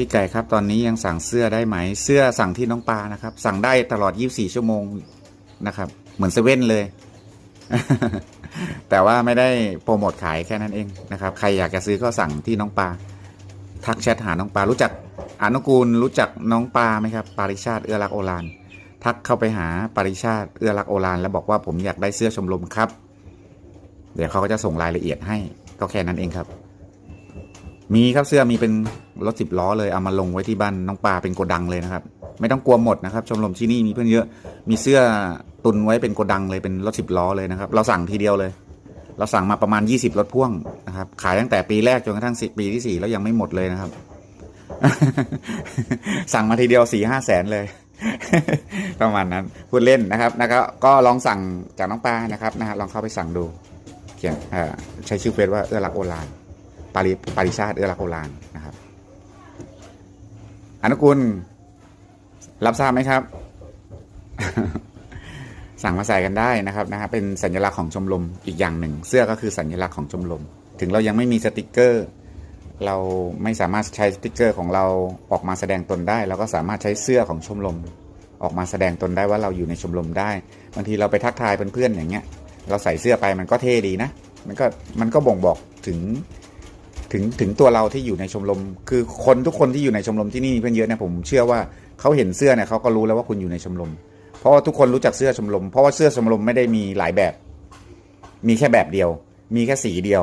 พี่ไก่ครับตอนนี้ยังสั่งเสื้อได้ไหม เสื้อสั่งที่น้องปลานะครับ สั่งได้ตลอด 24 ชั่วโมงนะครับ เหมือนเซเว่นเลย แต่ว่าไม่ได้โปรโมทขายแค่นั้นเองนะครับ ใครอยากจะซื้อก็สั่งที่น้องปลาทักแชทหาน้องปลารู้จักอนุกูลรู้จักน้องปลาไหมครับ ปาริชาติเอื้อรักโอรานทักเข้าไปหาปาริชาติเอื้อรักโอรานแล้วบอกว่าผมอยากได้เสื้อชมรมครับ เดี๋ยวเขาก็จะส่งรายละเอียดให้ก็แค่นั้นเองครับ มีครับเสื้อมีเป็นรถสิบล้อเลยเอามาลงไว้ที่บ้านน้องปลาเป็นโกดังเลยนะครับ ไม่ต้องกลัวหมดนะครับ ชมรมที่นี่มีเพื่อนเยอะ มีเสื้อตุนไว้เป็นโกดังเลยเป็นรถสิบล้อเลยนะครับ เราสั่งทีเดียวเลย เราสั่งมาประมาณ 20 รถพ่วงนะครับ ขายตั้งแต่ปีแรกจนกระทั่งปีที่ 4 แล้วยังไม่หมดเลยนะครับ สั่งมาทีเดียว4ี่ห้าแสนเลย ประมาณนั้นพูดเล่นนะครับนะครับ ก็ลองสั่งจากน้องปลานะครับนะฮะลองเข้าไปสั่งดู เขียนใช้ชื่อเฟซว่าเอื้อรักโอลาน ปาริปาริชาติเอื้อรักโอลานนะครับอนุกุล รับทราบไหมครับ สั่งมาใส่กันได้นะครับนะฮะเป็นสัญลักษณ์ของชมรมอีกอย่างหนึ่ง เสื้อก็คือสัญลักษณ์ของชมรม ถึงเรายังไม่มีสติกเกอร์ เราไม่สามารถใช้สติกเกอร์ของเราออกมาแสดงตนได้เราก็สามารถใช้เสื้อของชมรมออกมาแสดงตนได้ว่าเราอยู่ในชมรมได้บางทีเราไปทักทายเพื่อนๆอย่างเงี้ย เราใส่เสื้อไปมันก็เท่ดีนะ มันก็มันก็บ่งบอกถึง ถึงถึงตัวเราที่อยู่ในชมรม คือคนทุกคนที่อยู่ในชมรมที่นี่เพื่อนเยอะเนี่ยผมเชื่อว่าเขาเห็นเสื้อเนี่ยเขาก็รู้แล้วว่าคุณอยู่ในชมรม เพราะว่าทุกคนรู้จักเสื้อชมรม เพราะว่าเสื้อชมรมไม่ได้มีหลายแบบ มีแค่แบบเดียว มีแค่สีเดียว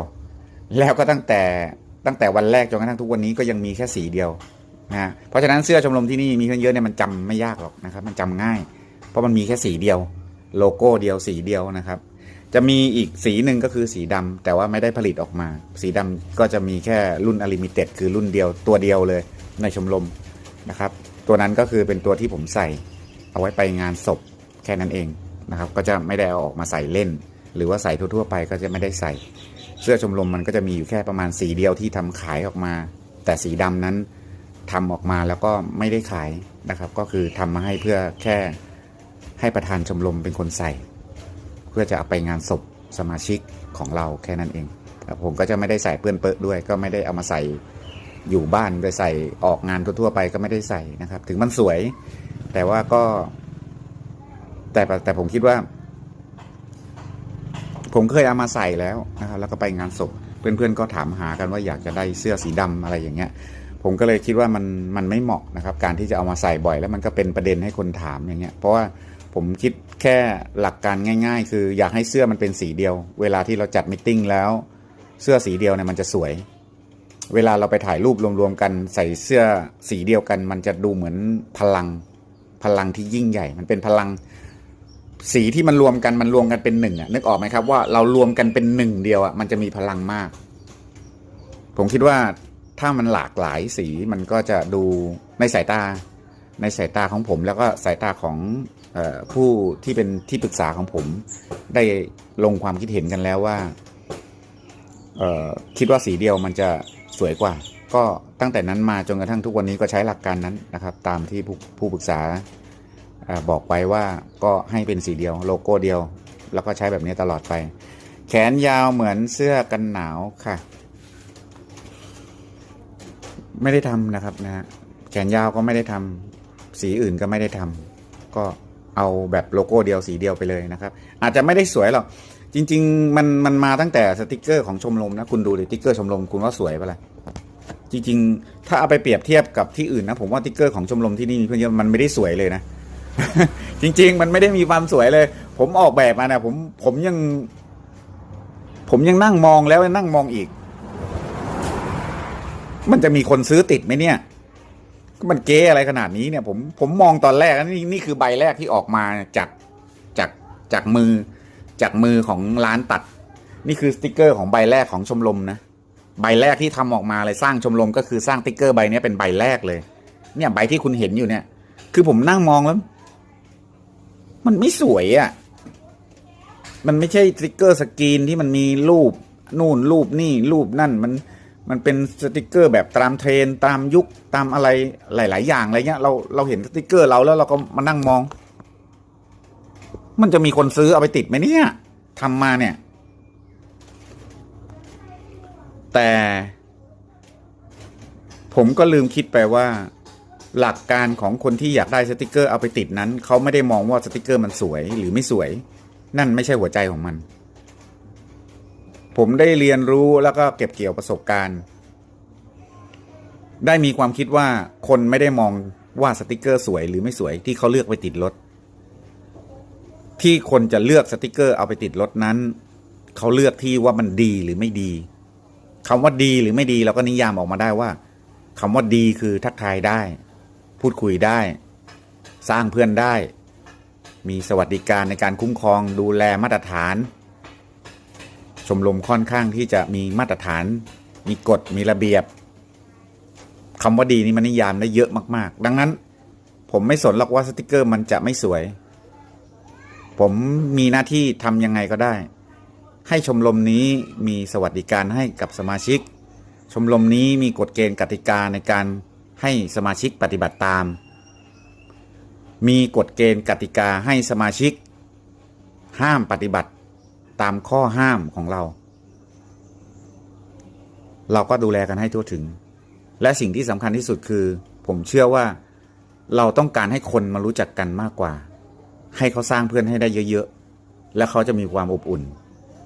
แล้วก็ตั้งแต่ตั้งแต่วันแรกจนกระทั่งทุกวันนี้ก็ยังมีแค่สีเดียวนะเพราะฉะนั้นเสื้อชมรมที่นี่มีเพื่อนเยอะเนี่ยมันจำไม่ยากหรอกนะครับ มันจำง่าย เพราะมันมีแค่สีเดียว โลโก้เดียวสีเดียวนะครับ จะมีอีกสีหนึ่งก็คือสีดำแต่ว่าไม่ได้ผลิตออกมา สีดำก็จะมีแค่รุ่นอลิมิเต็ดคือรุ่นเดียวตัวเดียวเลยในชมรมนะครับ ตัวนั้นก็คือเป็นตัวที่ผมใส่ เอาไว้ไปงานศพแค่นั้นเองนะครับ ก็จะไม่ได้เอาออกมาใส่เล่น หรือว่าใส่ทั่วๆไปก็จะไม่ได้ใส่ เสื้อชมรมมันก็จะมีอยู่แค่ประมาณสีเดียวที่ทำขายออกมา แต่สีดำนั้นทำออกมาแล้วก็ไม่ได้ขายนะครับ ก็คือทำมาให้เพื่อแค่ให้ประธานชมรมเป็นคนใส่ พื่อจะเอาไปงานศพสมาชิกของเราแค่นั้นเองผมก็จะไม่ได้ใส่เปื้อนเปอะด้วย ก็ไม่ได้เอามาใส่อยู่บ้านไปใส่ออกงานทั่วๆไปก็ไม่ได้ใส่นะครับ ถึงมันสวย แต่ว่าก็ แต่แต่ผมคิดว่า ผมเคยเอามาใส่แล้วนะครับ แล้วก็ไปงานศพเพื่อนๆก็ถามหากันว่าอยากจะได้เสื้อสีดำอะไรอย่างเงี้ย ผมก็เลยคิดว่ามันมันไม่เหมาะนะครับ การที่จะเอามาใส่บ่อย แล้วมันก็เป็นประเด็นให้คนถามอย่างเงี้ย เพราะว่า ผมคิดแค่หลักการง่าย ๆ คืออยากให้เสื้อมันเป็นสีเดียว เวลาที่เราจัดมิทติ้งแล้ว เสื้อสีเดียวเนี่ยมันจะสวย เวลาเราไปถ่ายรูปรวมๆกันใส่เสื้อสีเดียวกัน มันจะดูเหมือนพลังพลังที่ยิ่งใหญ่ มันเป็นพลังสีที่มันรวมกันมันรวมกันเป็นหนึ่งอะนึกออกไหมครับว่าเรารวมกันเป็นหนึ่งเดียวอะมันจะมีพลังมาก ผมคิดว่าถ้ามันหลากหลายสีมันก็จะดูในสายตาในสายตาของผมแล้วก็สายตาของ ผู้ที่เป็นที่ปรึกษาของผมได้ลงความคิดเห็นกันแล้วว่าคิดว่าสีเดียวมันจะสวยกว่า ก็ตั้งแต่นั้นมาจนกระทั่งทุกวันนี้ก็ใช้หลักการนั้นนะครับ ตามที่ผู้ผู้ปรึกษาอบอกไว้ว่าก็ให้เป็นสีเดียวโลโก้เดียว แล้วก็ใช้แบบนี้ตลอดไป แขนยาวเหมือนเสื้อกันหนาวค่ะ ไม่ได้ทำนะครับนะฮะแขนยาวก็ไม่ได้ทำสีอื่นก็ไม่ได้ทำก็ เอาแบบโลโก้เดียวสีเดียวไปเลยนะครับ อาจจะไม่ได้สวยหรอกจริง ๆ มันมันมาตั้งแต่สติกเกอร์ของชมรมนะคุณดูดิสติกเกอร์ชมรมคุณว่าสวยปะล่ะจริง ๆ ถ้าเอาไปเปรียบเทียบกับที่อื่นนะผมว่าสติกเกอร์ของชมรมที่นี่เพื่อนมันไม่ได้สวยเลยนะ จริง ๆ มันไม่ได้มีความสวยเลย ผมออกแบบมานะผมผมยัง ผมยังนั่งมองแล้วนั่งมองอีก มันจะมีคนซื้อติดไหมเนี่ย มันเก๋อะไรขนาดนี้เนี่ยผมผมมองตอนแรกนี่นี่คือใบแรกที่ออกมาจากจากจากมือจากมือของร้านตัด นี่คือสติกเกอร์ของใบแรกของชมรมนะใบแรกที่ทำออกมาเลยสร้างชมรมก็คือสร้างติ๊กเกอร์ใบนี้เป็นใบแรกเลย เนี่ยใบที่คุณเห็นอยู่เนี่ย คือผมนั่งมองแล้ว มันไม่สวยอะ่ะมันไม่ใช่สติกเกอร์สกรีนที่มันมีรูป นู่นรูปนี่รูปนั่นมัน มันเป็นสติกเกอร์แบบตามเทรนตามยุคตามอะไรหลาย ๆ อย่างอะไรเงี้ยเราเราเห็นสติกเกอร์เราแล้วเราก็มานั่งมอง มันจะมีคนซื้อเอาไปติดไหมเนี่ยทำมาเนี่ย แต่ ผมก็ลืมคิดไปว่า หลักการของคนที่อยากได้สติกเกอร์เอาไปติดนั้น เขาไม่ได้มองว่าสติกเกอร์มันสวยหรือไม่สวย นั่นไม่ใช่หัวใจของมัน ผมได้เรียนรู้แล้วก็เก็บเกี่ยวประสบการณ์ ได้มีความคิดว่าคนไม่ได้มองว่าสติกเกอร์สวยหรือไม่สวยที่เขาเลือกไปติดรถ ที่คนจะเลือกสติกเกอร์เอาไปติดรถนั้น เขาเลือกที่ว่ามันดีหรือไม่ดีคำว่าดีหรือไม่ดีเราก็นิยามออกมาได้ว่าคำว่าดีคือทักทายได้ พูดคุยได้ สร้างเพื่อนได้ มีสวัสดิการในการคุ้มครองดูแลมาตรฐาน ชมรมค่อนข้างที่จะมีมาตรฐาน มีกฎมีระเบียบคำว่าดีนี่มันนิยามได้เยอะมาก ๆ ดังนั้น ผมไม่สนหรอกว่าสติกเกอร์มันจะไม่สวย ผมมีหน้าที่ทำยังไงก็ได้ ให้ชมรมนี้มีสวัสดิการให้กับสมาชิก ชมรมนี้มีกฎเกณฑ์กติกาในการให้สมาชิกปฏิบัติตาม มีกฎเกณฑ์กติกาให้สมาชิก ห้ามปฏิบัติ ตามข้อห้ามของเรา เราก็ดูแลกันให้ทั่วถึง และสิ่งที่สำคัญที่สุดคือ ผมเชื่อว่าเราต้องการให้คนมารู้จักกันมากกว่า ให้เขาสร้างเพื่อนให้ได้เยอะๆ และเขาจะมีความอบอุ่น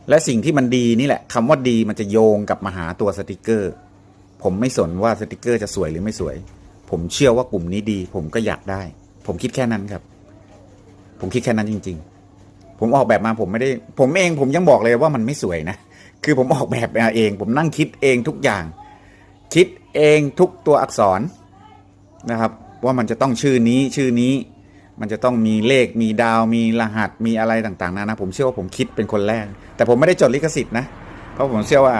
และสิ่งที่มันดีนี่แหละคำว่าดีมันจะโยงกับมาหาตัวสติกเกอร์ ผมไม่สนว่าสติกเกอร์จะสวยหรือไม่สวย ผมเชื่อว่ากลุ่มนี้ดี ผมก็อยากได้ ผมคิดแค่นั้นครับ ผมคิดแค่นั้นจริง ๆ ผมออกแบบมาผมไม่ได้ ผมเองผมยังบอกเลยว่ามันไม่สวยนะ คือผมออกแบบมาเอง ผมนั่งคิดเองทุกอย่าง คิดเองทุกตัวอักษรนะครับ ว่ามันจะต้องชื่อนี้ชื่อนี้ มันจะต้องมีเลขมีดาวมีรหัสมีอะไรต่างๆนะนะผมเชื่อว่าผมคิดเป็นคนแรก แต่ผมไม่ได้จดลิขสิทธิ์นะ เพราะผมเชื่อว่า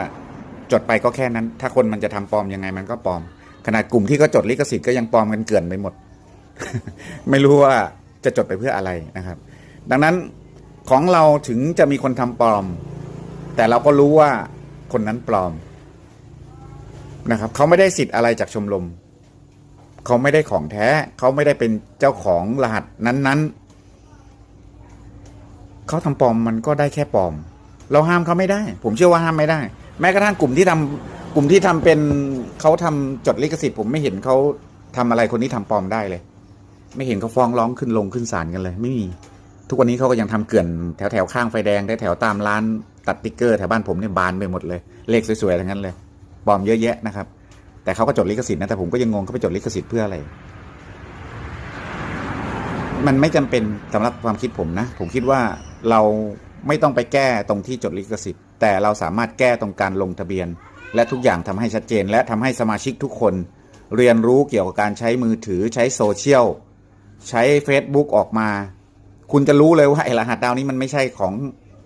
จดไปก็แค่นั้น ถ้าคนมันจะทำปลอมยังไงมันก็ปลอม ขนาดกลุ่มที่เขาจดลิขสิทธิ์ก็ยังปลอมกันเกลื่อนไปหมด ไม่รู้ว่าจะจดไปเพื่ออะไรนะครับ ดังนั้น ของเราถึงจะมีคนทำปลอม แต่เราก็รู้ว่าคนนั้นปลอมนะครับเขาไม่ได้สิทธิ์อะไรจากชมรมเขาไม่ได้ของแท้เขาไม่ได้เป็นเจ้าของรหัสนั้นๆเขาทำปลอมมันก็ได้แค่ปลอม เราห้ามเขาไม่ได้ ผมเชื่อว่าห้ามไม่ได้ แม้กระทั่งกลุ่มที่ทำกลุ่มที่ทำเป็นเขาทำจดลิขสิทธิ์ผมไม่เห็นเขาทำอะไรคนที่ทำปลอมได้เลย ไม่เห็นเขาฟ้องร้องขึ้นลงขึ้นศาลกันเลย ไม่มี ทุกวันนี้เขาก็ยังทำเกลื่อนแถวแถวๆข้างไฟแดงแถวๆตามร้านตัดติ๊กเกอร์แถวบ้านผมเนี่ยบานไปหมดเลย เลขสวยๆทั้งนั้นเลยปลอมเยอะแยะนะครับ แต่เขาก็จดลิขสิทธิ์นะแต่ผมก็ยังงงเขาไปจดลิขสิทธิ์เพื่ออะไร มันไม่จำเป็นสำหรับความคิดผมนะ ผมคิดว่าเราไม่ต้องไปแก้ตรงที่จดลิขสิทธิ์ แต่เราสามารถแก้ตรงการลงทะเบียน และทุกอย่างทำให้ชัดเจน และทำให้สมาชิกทุกคน เรียนรู้เกี่ยวกับการใช้มือถือใช้โซเชียลใช้ Facebook ออกมา คุณจะรู้เลยว่าไอ้รหัสดาวนี้มันไม่ใช่ของ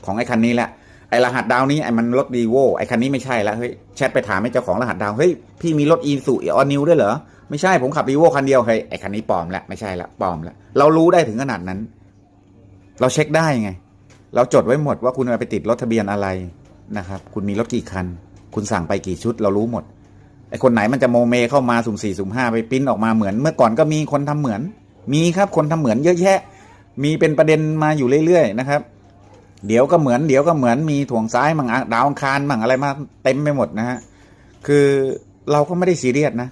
ของไอ้คันนี้แหละไอ้รหัสดาวนี้ไอ้มันรถดีโวไอ้คันนี้ไม่ใช่แล้วเฮ้ยแชทไปถามไอ้เจ้าของรหัสดาวเฮ้ยพี่มีรถอีสุออนิวด้วยเหรอไม่ใช่ผมขับดีโวคันเดียวเฮ้ยไอ้คันนี้ปลอมล้วไม่ใช่ละปลอมล้วเรารู้ได้ถึงขนาดนั้น เราเช็คได้ไง เราจดไว้หมดว่าคุณไปติดรถทะเบียนอะไรนะครับ คุณมีรถกี่คัน คุณสั่งไปกี่ชุด เรารู้หมดไอคนไหนมันจะโมเมเข้ามาสุ่มสี่สุ่มห้าไปปิ้นออกมาเหมือน เมื่อก่อนก็มีคนทำเหมือน มีครับคนทำเหมือนเยอะแยะ มีเป็นประเด็นมาอยู่เรื่อยๆนะครับ เดี๋ยวก็เหมือนเดี๋ยวก็เหมือนมีถ่วงซ้ายมั่งดาวอังคารมั่งอะไรมาเต็มไปหมดนะฮะคือเราก็ไม่ได้ซีเรียสนะ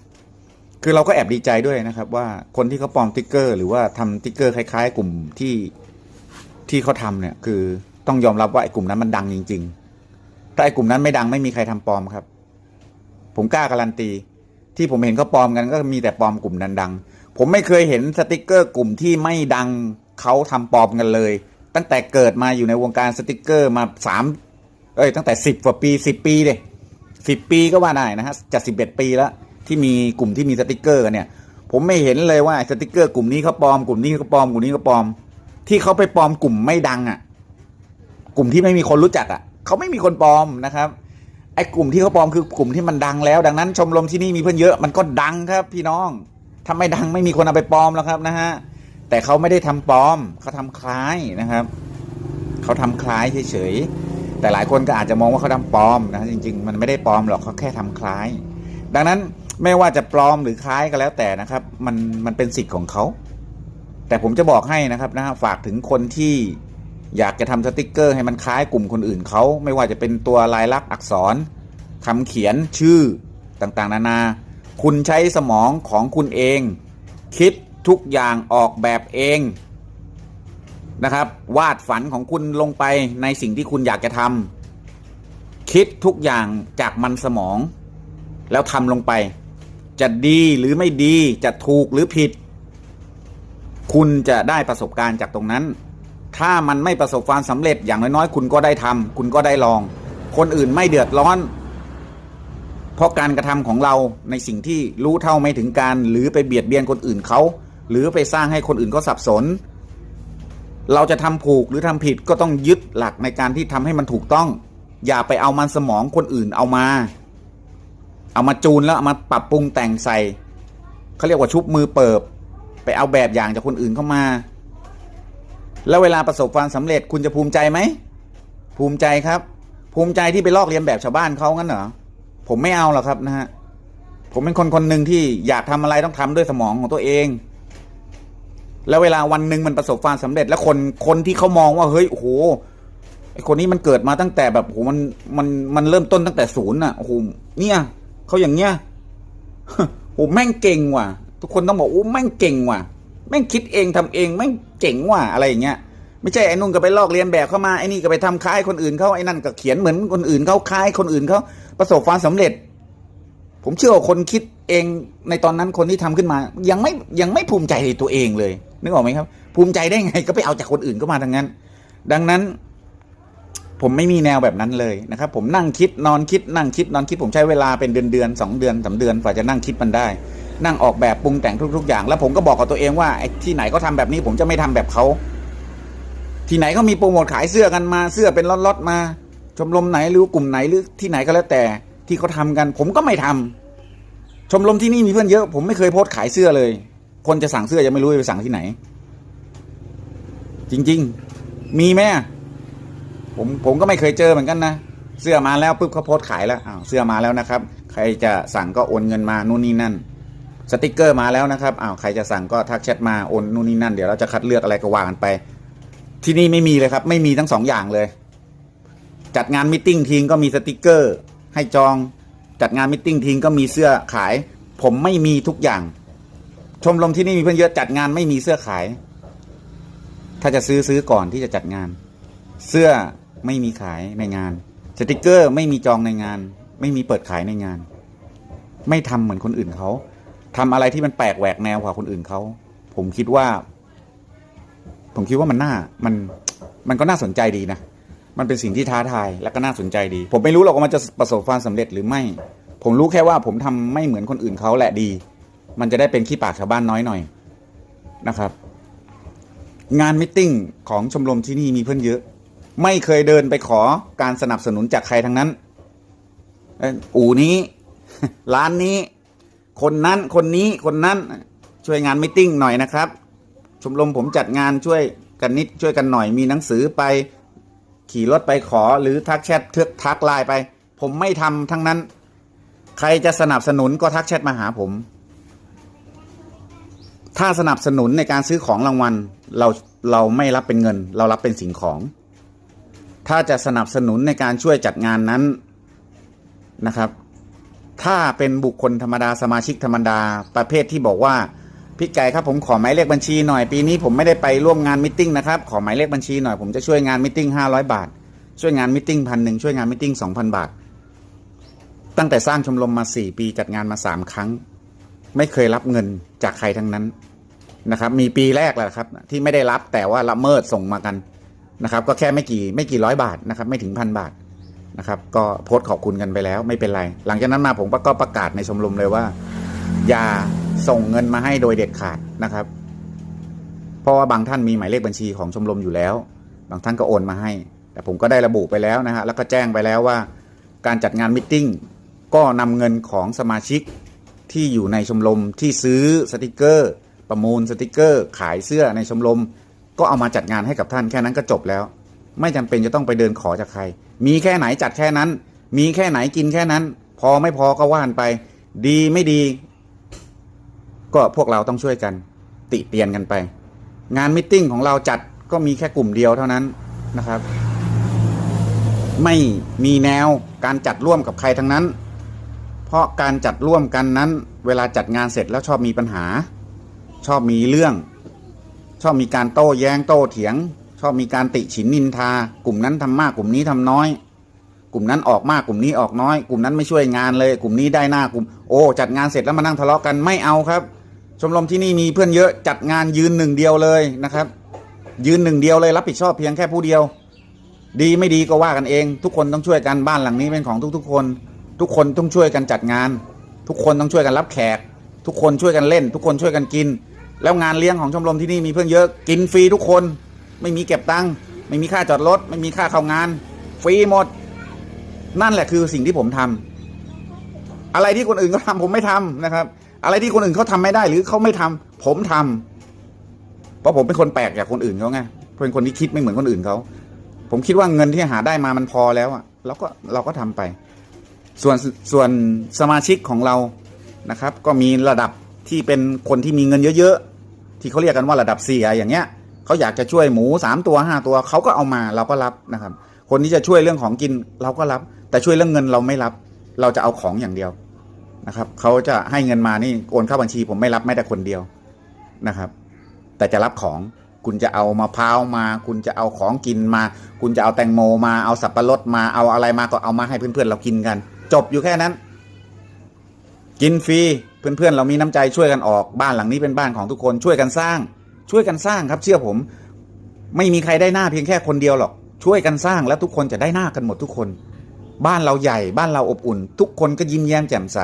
คือเราก็แอบดีใจด้วยนะครับ ว่าคนที่เขาปลอมติ๊กเกอร์ หรือว่าทำติ๊กเกอร์คล้าย ๆ กลุ่มที่ที่เขาทำเนี่ย คือต้องยอมรับว่าไอ้กลุ่มนั้นมันดังจริง ๆ ถ้าไอ้กลุ่มนั้นไม่ดังไม่มีใครทำปลอมครับ ผมกล้าการันตี ที่ผมเห็นเขาปลอมกันก็มีแต่ปลอมกลุ่มดังๆผมไม่เคยเห็นสติ๊กเกอร์กลุ่มที่ไม่ดัง เขาทำปลอมกันเลย ตั้งแต่เกิดมาอยู่ในวงการสติกเกอร์มาสามเอ้ยตั้งแต่สิบกว่าปีสิบปีเลยสิบปีก็ว่าได้นะฮะจะสิบเอ็ดปีแล้วที่มีกลุ่มที่มีสติกเกอร์กันเนี่ย ผมไม่เห็นเลยว่าสติกเกอร์กลุ่มนี้เขาปลอมกลุ่มนี้เขาปลอมกลุ่มนี้เขาปลอม ที่เขาไปปลอมกลุ่มไม่ดังอะ กลุ่มที่ไม่มีคนรู้จักอะเขาไม่มีคนปลอมนะครับไอ้กลุ่มที่เขาปลอมคือกลุ่มที่มันดังแล้ว ดังนั้นชมรมที่นี่มีเพื่อนเยอะมันก็ดังครับ พี่น้องถ้าไม่ดังไม่มีคนเอาไปปลอมแล้วครับนะฮะ แต่เขาไม่ได้ทำปลอมเขาทำคล้ายนะครับเขาทำคล้ายเฉยๆแต่หลายคนก็อาจจะมองว่าเขาทำปลอมนะจริง ๆ มันไม่ได้ปลอมหรอกเขาแค่ทำคล้าย ดังนั้นไม่ว่าจะปลอมหรือคล้ายก็แล้วแต่นะครับ มันมันเป็นสิทธิ์ของเขาแต่ผมจะบอกให้นะครับนะฝากถึงคนที่อยากจะทำสติกเกอร์ให้มันคล้ายกลุ่มคนอื่นเขาไม่ว่าจะเป็นตัวลายลักษณ์อักษรคำเขียนชื่อต่างๆ นานา คุณใช้สมองของคุณเอง คิด ทุกอย่างออกแบบเองนะครับ วาดฝันของคุณลงไปในสิ่งที่คุณอยากจะทำคิดทุกอย่างจากมันสมอง แล้วทำลงไป จะดีหรือไม่ดีจะถูกหรือผิด คุณจะได้ประสบการณ์จากตรงนั้น ถ้ามันไม่ประสบความสำเร็จอย่างน้อยๆคุณก็ได้ทำคุณก็ได้ลอง คนอื่นไม่เดือดร้อนเพราะการกระทำของเราในสิ่งที่รู้เท่าไม่ถึงการหรือไปเบียดเบียนคนอื่นเขา หรือไปสร้างให้คนอื่นเขาสับสน เราจะทำผูกหรือทำผิดก็ต้องยึดหลักในการที่ทำให้มันถูกต้อง อย่าไปเอามันสมองคนอื่นเอามา เอามาจูนแล้วเอามาปรับปรุงแต่งใส่เขาเรียกว่าชุบมือเปิบ ไปเอาแบบอย่างจากคนอื่นเข้ามา แล้วเวลาประสบความสำเร็จคุณจะภูมิใจไหมภูมิใจครับ ภูมิใจที่ไปลอกเลียนแบบชาวบ้านเขางั้นเหรอผมไม่เอาหรอกครับนะฮะผมเป็นคนคนหนึ่งที่อยากทำอะไรต้องทำด้วยสมองของตัวเอง แล้วเวลาวันหนึ่งมันประสบความสำเร็จ แล้วคนคนที่เขามองว่าเฮ้ยโอ้โหไอคนนี้มันเกิดมาตั้งแต่แบบโอ้โหมันมันมันเริ่มต้นตั้งแต่ศูนย์น่ะโอ้โหเนี่ยเขาอย่างเงี้ยโอ้แม่งเก่งว่ะ ทุกคนต้องบอกโอ้แม่งเก่งว่ะ แม่งคิดเองทำเองแม่งเจ๋งว่ะอะไรอย่างเงี้ยไม่ใช่ไอ้นุ่นก็ไปลอกเลียนแบบเข้ามาไอ้นี่ก็ไปทำคล้ายคนอื่นเขาไอ้นั่นก็เขียนเหมือนคนอื่นเขาคล้ายคนอื่นเขาประสบความสำเร็จ ผมเชื่อว่าคนคิดเองในตอนนั้นคนที่ทำขึ้นมา ยังไม่ยังไม่ภูมิใจในตัวเองเลย นึกออกไหมครับ ภูมิใจได้ไงก็ไปเอาจากคนอื่นก็มาทั้งนั้น ดังนั้น ผมไม่มีแนวแบบนั้นเลยนะครับ ผมนั่งคิดนอนคิดนั่งคิดนอนคิดผมใช้เวลาเป็นเดือนเดือนสองเดือนสามเดือนกว่าจะนั่งคิดมันได้ นั่งออกแบบปรุงแต่งทุก ๆ อย่าง แล้วผมก็บอกกับตัวเองว่าไอ้ที่ไหนเขาทาแบบนี้ ผมจะไม่ทำแบบเขาที่ไหนเขามีโปรโมทขายเสื้อกันมาเสื้อเป็นล็อตๆมา ชมรมไหนหรือกลุ่มไหนหรือที่ไหนก็แล้วแต่ที่เขาทำกัน ผมก็ไม่ทำชมรมที่นี่มีเพื่อนเยอะ ผมไม่เคยโพสต์ขายเสื้อเลย คนจะสั่งเสื้อยังไม่รู้ไปสั่งที่ไหน จริง ๆ มีไหมผมผมก็ไม่เคยเจอเหมือนกันนะเสื้อมาแล้วปุ๊บเขาโพสขายแล้วอ้าวเสื้อมาแล้วนะครับ ใครจะสั่งก็โอนเงินมานู่นนี่นั่น สติกเกอร์มาแล้วนะครับอ้าวใครจะสั่งก็ทักแชทมาโอนนู่นนี่นั่นเดี๋ยวเราจะคัดเลือกอะไรก็ว่ากันไป ที่นี่ไม่มีเลยครับ ไม่มีทั้งสองอย่างเลย จัดงานมิทติ้งทิ้งก็มีสติกเกอร์ ให้จอง จัดงานมิทติ้งทิ้งก็มีเสื้อขาย ผมไม่มีทุกอย่าง ชมรมที่นี่มีเพื่อนเยอะจัดงานไม่มีเสื้อขาย ถ้าจะซื้อซื้อก่อนที่จะจัดงาน เสื้อไม่มีขายในงาน สติกเกอร์ไม่มีจองในงาน ไม่มีเปิดขายในงาน ไม่ทำเหมือนคนอื่นเขาทำอะไรที่มันแปลกแหวกแนวกว่าคนอื่นเขา ผมคิดว่า ผมคิดว่ามันน่า มันมันก็น่าสนใจดีนะ มันเป็นสิ่งที่ท้าทายและก็น่าสนใจดี ผมไม่รู้หรอกว่ามันจะประสบความสำเร็จหรือไม่ ผมรู้แค่ว่าผมทำไม่เหมือนคนอื่นเขาแหละดี มันจะได้เป็นขี้ปากชาวบ้านน้อยหน่อยนะครับ งานมิทติ้งของชมรมที่นี่มีเพื่อนเยอะ ไม่เคยเดินไปขอการสนับสนุนจากใครทั้งนั้นอู่นี้ ร้านนี้ คนนั้นคนนี้คนนั้นช่วยงานมิทติ้งหน่อยนะครับ ชมรมผมจัดงานช่วยกันนิดช่วยกันหน่อยมีหนังสือไปขี่รถไปขอหรือทักแชทเทือกทักไลน์ไป ผมไม่ทำทั้งนั้น ใครจะสนับสนุนก็ทักแชทมาหาผม ถ้าสนับสนุนในการซื้อของรางวัลเราเราไม่รับเป็นเงิน เรารับเป็นสิ่งของ ถ้าจะสนับสนุนในการช่วยจัดงานนั้นนะครับ ถ้าเป็นบุคคลธรรมดาสมาชิกธรรมดาประเภทที่บอกว่าพี่ไก่ครับผมขอหมายเลขบัญชีหน่อยปีนี้ผมไม่ได้ไปร่วมงานมิทติ้งนะครับขอหมายเลขบัญชีหน่อยผมจะช่วยงานมิทติ้งห้าร้อยบาท ช่วยงานมิทติ้งพันหนึ่งช่วยงานมิทติ้งสองพันบาท ตั้งแต่สร้างชมรมมาสี่ปีจัดงานมาสามครั้ง ไม่เคยรับเงินจากใครทั้งนั้นนะครับ มีปีแรกแหละครับ ที่ไม่ได้รับแต่ว่าละเมิดส่งมากันนะครับ ก็แค่ไม่กี่ไม่กี่ร้อยบาทนะครับ ไม่ถึงพันบาทนะครับ ก็โพสต์ขอบคุณกันไปแล้ว ไม่เป็นไร หลังจากนั้นมาผมก็ประกาศในชมรมเลยว่า อย่าส่งเงินมาให้โดยเด็ดขาดนะครับ เพราะว่าบางท่านมีหมายเลขบัญชีของชมรมอยู่แล้ว บางท่านก็โอนมาให้ แต่ผมก็ได้ระบุไปแล้วนะฮะแล้วก็แจ้งไปแล้วว่า การจัดงานมิทติ้งก็นำเงินของสมาชิก ที่อยู่ในชมรมที่ซื้อสติกเกอร์ ประมูลสติกเกอร์ ขายเสื้อในชมรม ก็เอามาจัดงานให้กับท่านแค่นั้นก็จบแล้ว ไม่จำเป็นจะต้องไปเดินขอจากใคร มีแค่ไหนจัดแค่นั้น มีแค่ไหนกินแค่นั้น พอไม่พอก็ว่านไป ดีไม่ดี ก็พวกเราต้องช่วยกัน ติเตียนกันไป งานมิทติ้งของเราจัดก็มีแค่กลุ่มเดียวเท่านั้นนะครับ ไม่มีแนวการจัดร่วมกับใครทั้งนั้น เพราะการจัดร่วมกันนั้น เวลาจัดงานเสร็จแล้วชอบมีปัญหา ชอบมีเรื่อง ชอบมีการโต้แย้งโต้เถียง ชอบมีการติฉินนินทา กลุ่มนั้นทำมากกลุ่มนี้ทำน้อย กลุ่มนั้นออกมากกลุ่มนี้ออกน้อย กลุ่มนั้นไม่ช่วยงานเลย กลุ่มนี้ได้หน้ากลุ่ม โอ้จัดงานเสร็จแล้วมานั่งทะเลาะกันไม่เอาครับ ชมรมที่นี่มีเพื่อนเยอะจัดงานยืนหนึ่งเดียวเลยนะครับ ยืนหนึ่งเดียวเลยรับผิดชอบเพียงแค่ผู้เดียว ดีไม่ดีก็ว่ากันเอง ทุกคนต้องช่วยกันบ้านหลังนี้เป็นของทุกๆ คน ทุกคนต้องช่วยกันจัดงาน ทุกคนต้องช่วยกันรับแขก ทุกคนช่วยกันเล่น ทุกคนช่วยกันกิน แล้วงานเลี้ยงของชมรมที่นี่มีเพื่อนเยอะกินฟรีทุกคน ไม่มีเก็บตังค์ไม่มีค่าจอดรถ ไม่มีค่าเข้างาน ฟรีหมด นั่นแหละคือสิ่งที่ผมทำอะไรที่คนอื่นเขาทำผมไม่ทำนะครับ อะไรที่คนอื่นเขาทำไม่ได้หรือเขาไม่ทำผมทำเพราะผมเป็นคนแปลกจากคนอื่นเขาไงเป็นคนที่คิดไม่เหมือนคนอื่นเขาผมคิดว่าเงินที่หาได้มามันพอแล้วอะเราก็เราก็ทำไป ส่วนส่วนสมาชิกของเรานะครับ ก็มีระดับที่เป็นคนที่มีเงินเยอะๆ ที่เขาเรียกกันว่าระดับเสียอย่างเงี้ยเขาอยากจะช่วยหมูสามตัวห้าตัวเขาก็เอามาเราก็รับนะครับ คนที่จะช่วยเรื่องของกินเราก็รับ แต่ช่วยเรื่องเงินเราไม่รับ เราจะเอาของอย่างเดียวนะครับเขาจะให้เงินมานี่โอนเข้าบัญชีผมไม่รับแม้แต่คนเดียวนะครับ แต่จะรับของคุณจะเอามะพร้าวมา คุณจะเอาของกินมา คุณจะเอาแตงโมมาเอาสับปะรดมาเอาอะไรมาก็เอามาให้เพื่อนๆเรากินกัน จบอยู่แค่นั้น กินฟรีเพื่อนๆ เรามีน้ำใจช่วยกันออกบ้านหลังนี้เป็นบ้านของทุกคนช่วยกันสร้าง ช่วยกันสร้างครับ เชื่อผม ไม่มีใครได้หน้าเพียงแค่คนเดียวหรอกช่วยกันสร้างแล้วทุกคนจะได้หน้ากันหมดทุกคน บ้านเราใหญ่บ้านเราอบอุ่น ทุกคนก็ยิ้มแย้มแจ่มใส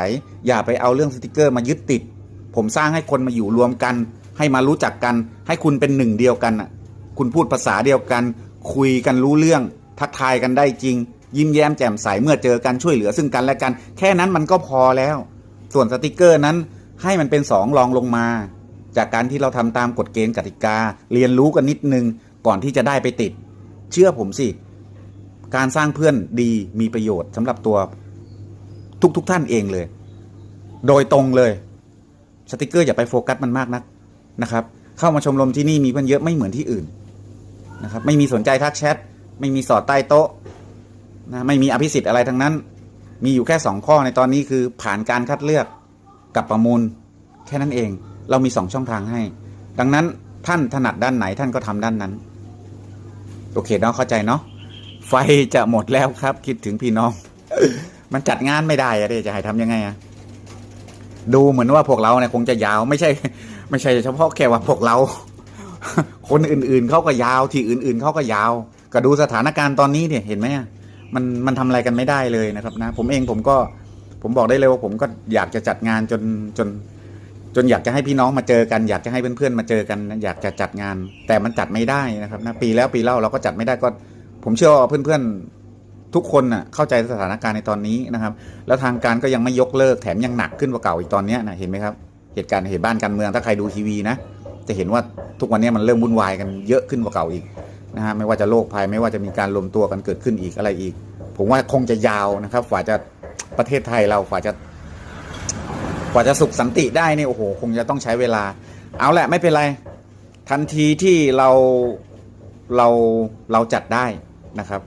อย่าไปเอาเรื่องสติกเกอร์มายึดติด ผมสร้างให้คนมาอยู่รวมกัน ให้มารู้จักกัน ให้คุณเป็นหนึ่งเดียวกันคุณพูดภาษาเดียวกัน คุยกันรู้เรื่อง ทักทายกันได้จริง ยิ้มแย้มแจ่มใสเมื่อเจอกันช่วยเหลือซึ่งกันและกัน แค่นั้นมันก็พอแล้ว ส่วนสติกเกอร์นั้นให้มันเป็นสองรองลงมา จากการที่เราทำตามกฎเกณฑ์กติกา เรียนรู้กันนิดนึงก่อนที่จะได้ไปติด เชื่อผมสิ การสร้างเพื่อนดีมีประโยชน์สำหรับตัวทุกๆทท่านเองเลย โดยตรงเลย สติกเกอร์อย่าไปโฟกัสมันมากนักนะครับ เข้ามาชมรมที่นี่มีเพื่อนเยอะไม่เหมือนที่อื่นนะครับ ไม่มีสนใจทักแชท ไม่มีสอดใต้โต๊ะ นะไม่มีอภิสิทธิ์อะไรทั้งนั้น มีอยู่แค่สองข้อในตอนนี้คือผ่านการคัดเลือกกับประมูล แค่นั้นเองเรามีสองช่องทางให้ ดังนั้นท่านถนัดด้านไหนท่านก็ทำด้านนั้น โอเคเนาะเข้าใจเนาะไฟจะหมดแล้วครับ คิดถึงพี่น้อง มันจัดงานไม่ได้อะเดจะให้ทำยังไงอะดูเหมือนว่าพวกเราเนี่ยคงจะยาวไม่ใช่ ไม่ใช่เฉพาะแค่ว่าพวกเรา คนอื่นๆเขาก็ยาวที่อื่นๆเขาก็ยาว ก็ดูสถานการณ์ตอนนี้เนี่ยเห็นไหมอะ มันมันทำอะไรกันไม่ได้เลยนะครับนะผมเองผมก็ผมบอกได้เลยว่าผมก็อยากจะจัดงานจนจน จนอยากจะให้พี่น้องมาเจอกัน อยากจะให้เพื่อนๆมาเจอกัน อยากจะจัดงาน แต่มันจัดไม่ได้นะครับนะปีแล้วปีเล่าเราก็จัดไม่ได้ก็ ผมเชื่อว่าเพื่อนๆทุกคนน่ะเข้าใจสถานการณ์ในตอนนี้นะครับ แล้วทางการก็ยังไม่ยกเลิกแถมยังหนักขึ้นกว่าเก่าอีกตอนเนี้ยนะเห็นไหมครับเหตุการณ์เหตุบ้านการเมืองถ้าใครดูทีวีนะ จะเห็นว่าทุกวันนี้มันเริ่มวุ่นวายกันเยอะขึ้นกว่าเก่าอีก นะฮะไม่ว่าจะโรคภัยไม่ว่าจะมีการรวมตัวกันเกิดขึ้นอีกอะไรอีก ผมว่าคงจะยาวนะครับกว่าจะประเทศไทยเรากว่าจะกว่าจะสุขสันติได้นี่โอ้โห คงจะต้องใช้เวลา เอาแหละไม่เป็นไร ทันทีที่เราเราเราจัดได้นะครับ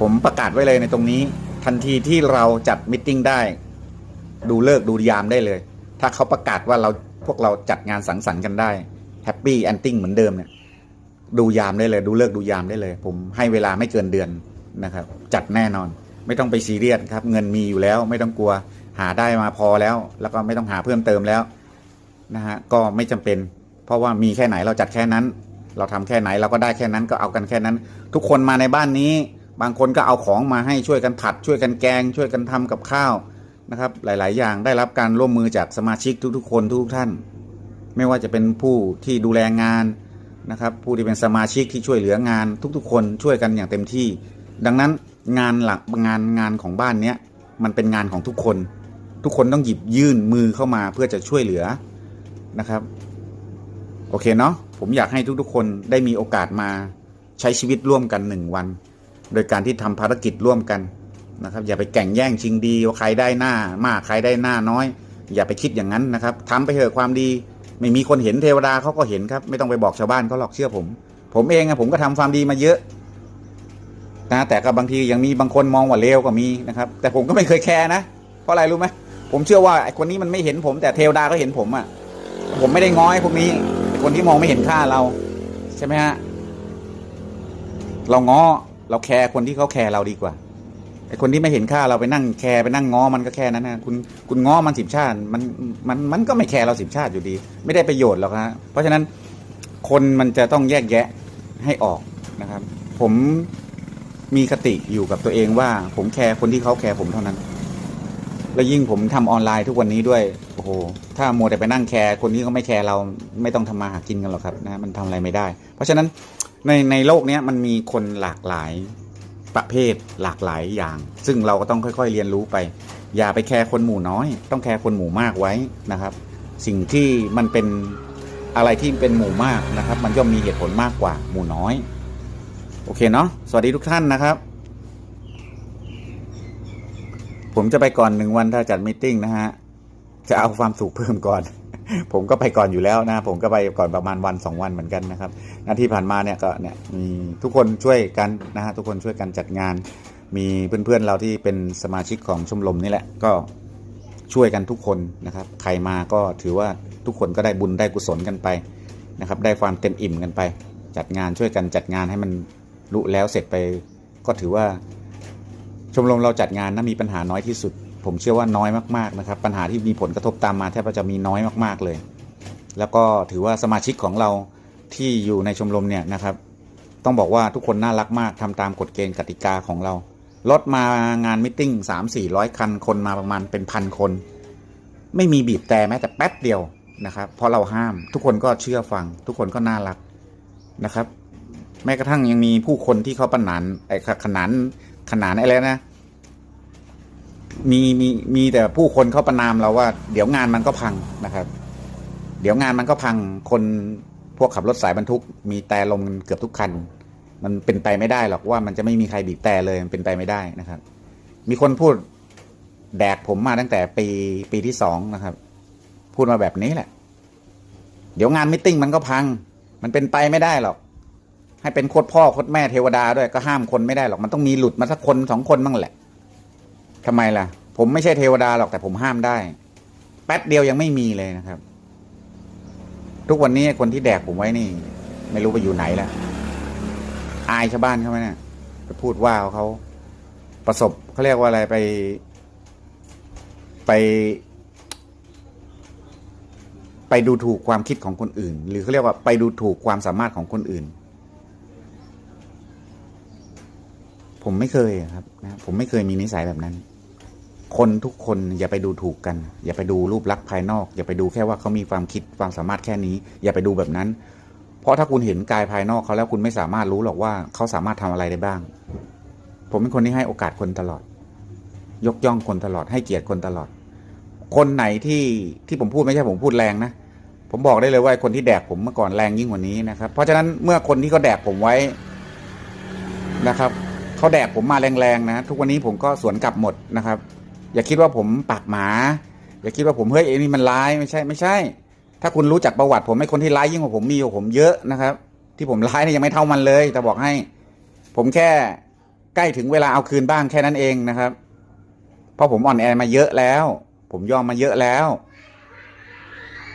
ผมประกาศไว้เลยในตรงนี้ ทันทีที่เราจัดมิทติ้งได้ ดูเลิกดูยามได้เลย ถ้าเขาประกาศว่าเราพวกเราจัดงานสังสรรค์กันได้แฮปปี้แอนติ้งเหมือนเดิมเนี่ย ดูยามได้เลย ดูเลิกดูยามได้เลย ผมให้เวลาไม่เกินเดือนนะครับ จัดแน่นอน ไม่ต้องไปซีเรียสครับ เงินมีอยู่แล้ว ไม่ต้องกลัวหาได้มาพอแล้ว แล้วก็ไม่ต้องหาเพิ่มเติมแล้วนะฮะก็ไม่จำเป็น เพราะว่ามีแค่ไหนเราจัดแค่นั้น เราทำแค่ไหนเราก็ได้แค่นั้นก็เอากันแค่นั้น ทุกคนมาในบ้านนี้ บางคนก็เอาของมาให้ช่วยกันผัด ช่วยกันแกง ช่วยกันทำกับข้าวนะครับ หลาย ๆ อย่างได้รับการร่วมมือจากสมาชิกทุก ๆ คนทุกๆท่าน ไม่ว่าจะเป็นผู้ที่ดูแลงาน นะครับผู้ที่เป็นสมาชิกที่ช่วยเหลืองานทุกๆ คนช่วยกันอย่างเต็มที่ ดังนั้นงานหลักงานงานของบ้านเนี้ยมันเป็นงานของทุกคน ทุกคนต้องหยิบยื่นมือเข้ามาเพื่อจะช่วยเหลือนะครับ โอเคเนาะผมอยากให้ทุกๆ คนได้มีโอกาสมาใช้ชีวิตร่วมกันหนึ่งวัน โดยการที่ทำภารกิจร่วมกันนะครับอย่าไปแข่งแย่งชิงดีว่าใครได้หน้ามากใครได้หน้าน้อย อย่าไปคิดอย่างนั้นนะครับทำไปเถอะความดี ไม่มีคนเห็นเทวดาเขาก็เห็นครับ ไม่ต้องไปบอกชาวบ้านเขาหรอกเชื่อผม ผมเองอะผมก็ทำความดีมาเยอะนะแต่ก็บางทียังมีบางคนมองว่าเลวก็มีนะครับ แต่ผมก็ไม่เคยแคร์นะ เพราะอะไรรู้ไหมผมเชื่อว่าไอ้คนนี้มันไม่เห็นผม แต่เทวดาก็เห็นผมอะผมไม่ได้ง้อยพวกนี้คนที่มองไม่เห็นค่าเรา ใช่ไหมฮะเราง้อเราแคร์คนที่เขาแคร์เราดีกว่า ไอคนที่ไม่เห็นค่าเราไปนั่งแคร์ไปนั่งง้อมันก็แค่นั้นนะคุณคุณง้อมันสิบชาติมันมันมันก็ไม่แคร์เราสิบชาติอยู่ดี ไม่ได้ประโยชน์หรอกฮะเพราะฉะนั้นคนมันจะต้องแยกแยะให้ออกนะครับ ผมมีคติอยู่กับตัวเองว่า ผมแคร์คนที่เขาแคร์ผมเท่านั้น แล้วยิ่งผมทำออนไลน์ทุกวันนี้ด้วยโอ้โหถ้ามัวแต่ไปนั่งแคร์คนที่เขาไม่แคร์เราไม่ต้องทำมาหากินกันหรอกครับนะมันทำอะไรไม่ได้ เพราะฉะนั้นในในโลกนี้มันมีคนหลากหลาย ประเภทหลากหลายอย่าง ซึ่งเราก็ต้องค่อยๆเรียนรู้ไป อย่าไปแคร์คนหมู่น้อย ต้องแคร์คนหมู่มากไว้นะครับ สิ่งที่มันเป็นอะไรที่เป็นหมู่มากนะครับ มันย่อมมีเหตุผลมากกว่าหมู่น้อย โอเคเนาะสวัสดีทุกท่านนะครับ ผมจะไปก่อนหนึ่งวันถ้าจัดมิทติ้งนะฮะจะเอาความสุขเพิ่มก่อน ผมก็ไปก่อนอยู่แล้วนะ ผมก็ไปก่อนประมาณวันสองวันเหมือนกันนะครับหน้าที่ผ่านมาเนี่ยก็เนี่ยมีทุกคนช่วยกันนะฮะทุกคนช่วยกันจัดงาน มีเพื่อนๆเราที่เป็นสมาชิกของชมรมนี่แหละก็ช่วยกันทุกคนนะครับ ใครมาก็ถือว่าทุกคนก็ได้บุญได้กุศลกันไปนะครับ ได้ความเต็มอิ่มกันไป จัดงานช่วยกันจัดงานให้มันลุแล้วเสร็จไป ก็ถือว่าชมรมเราจัดงานนะมีปัญหาน้อยที่สุด ผมเชื่อว่าน้อยมากๆนะครับ ปัญหาที่มีผลกระทบตามมาแทบจะมีน้อยมากๆเลย แล้วก็ถือว่าสมาชิกของเราที่อยู่ในชมรมเนี่ยนะครับ ต้องบอกว่าทุกคนน่ารักมากทำตามกฎเกณฑ์กติกาของเรารถมางานมิทติ้งสามสี่ร้อยคันคนมาประมาณเป็นพันคน ไม่มีบีบแต่แม้แต่แป๊บเดียวนะครับเพราะเราห้ามทุกคนก็เชื่อฟัง ทุกคนก็น่ารักนะครับ แม้กระทั่งยังมีผู้คนที่เขาปนานไอ้ขนานขนานอะไรนะ มีมีมีแต่ผู้คนเขาประนามเราว่า เดี๋ยวงานมันก็พังนะครับ เดี๋ยวงานมันก็พังคนพวกขับรถสายบรรทุก มีแต่ลมเกือบทุกคัน มันเป็นไปไม่ได้หรอกว่ามันจะไม่มีใครบีบแต่เลยมันเป็นไปไม่ได้นะครับ มีคนพูดแดกผมมาตั้งแต่ปีปีที่สองนะครับ พูดมาแบบนี้แหละ เดี๋ยวงานมิทติ้งมันก็พัง มันเป็นไปไม่ได้หรอก ให้เป็นโคตรพ่อโคตรแม่เทวดาด้วยก็ห้ามคนไม่ได้หรอก มันต้องมีหลุดมาสักคนสองคนบ้างแหละ ทำไมล่ะ ผมไม่ใช่เทวดาหรอกแต่ผมห้ามได้ แป๊บเดียวยังไม่มีเลยนะครับ ทุกวันนี้คนที่แดกผมไว้นี่ ไม่รู้ไปอยู่ไหนแล้วอายชาวบ้านเขาไหมเนี่ยไปพูดว่าเขาประสบเขาเรียกว่าอะไรไป ไป ไปดูถูกความคิดของคนอื่น หรือเขาเรียกว่าไปดูถูกความสามารถของคนอื่น ผมไม่เคยครับนะผมไม่เคยมีนิสัยแบบนั้น คนทุกคนอย่าไปดูถูกกัน อย่าไปดูรูปลักษณ์ภายนอก อย่าไปดูแค่ว่าเขามีความคิดความสามารถแค่นี้ อย่าไปดูแบบนั้น เพราะถ้าคุณเห็นกายภายนอกเขาแล้วคุณไม่สามารถรู้หรอกว่าเขาสามารถทำอะไรได้บ้าง ผมเป็นคนที่ให้โอกาสคนตลอด ยกย่องคนตลอดให้เกียรติคนตลอด คนไหนที่ที่ผมพูดไม่ใช่ผมพูดแรงนะผมบอกได้เลยว่าคนที่แดกผมเมื่อก่อนแรงยิ่งกว่านี้นะครับ เพราะฉะนั้นเมื่อคนที่เขาแดกผมไว้นะครับเขาแดกผมมาแรงๆนะ ทุกวันนี้ผมก็สวนกลับหมดนะครับ อย่าคิดว่าผมปากหมา อย่าคิดว่าผมเฮ้ยไอ้นี่มันร้ายไม่ใช่ไม่ใช่ ถ้าคุณรู้จักประวัติผมไอ้คนที่ร้ายยิ่งกว่าผมมีกว่าผมเยอะนะครับ ที่ผมร้ายเนี่ยยังไม่เท่ามันเลย แต่บอกให้ ผมแค่ใกล้ถึงเวลาเอาคืนบ้างแค่นั้นเองนะครับ เพราะผมอ่อนแอมาเยอะแล้ว ผมยอมมาเยอะแล้ว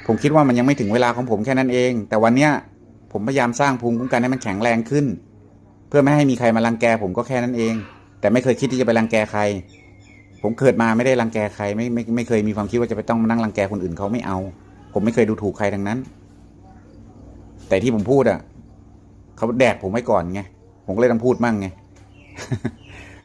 ผมคิดว่ามันยังไม่ถึงเวลาของผมแค่นั้นเอง แต่วันเนี้ยผมพยายามสร้างภูมิคุ้มกันให้มันแข็งแรงขึ้น เพื่อไม่ให้มีใครมารังแกผมก็แค่นั้นเอง แต่ไม่เคยคิดที่จะไปรังแกใคร ผมเกิดมาไม่ได้รังแกใครไม่ไม่ไม่เคยมีความคิดว่าจะไปต้องมานั่งรังแกคนอื่นเขาไม่เอา ผมไม่เคยดูถูกใครทั้งนั้น แต่ที่ผมพูดอะเขาแดกผมไว้ก่อนไงผมก็เลยต้องพูดมั่งไง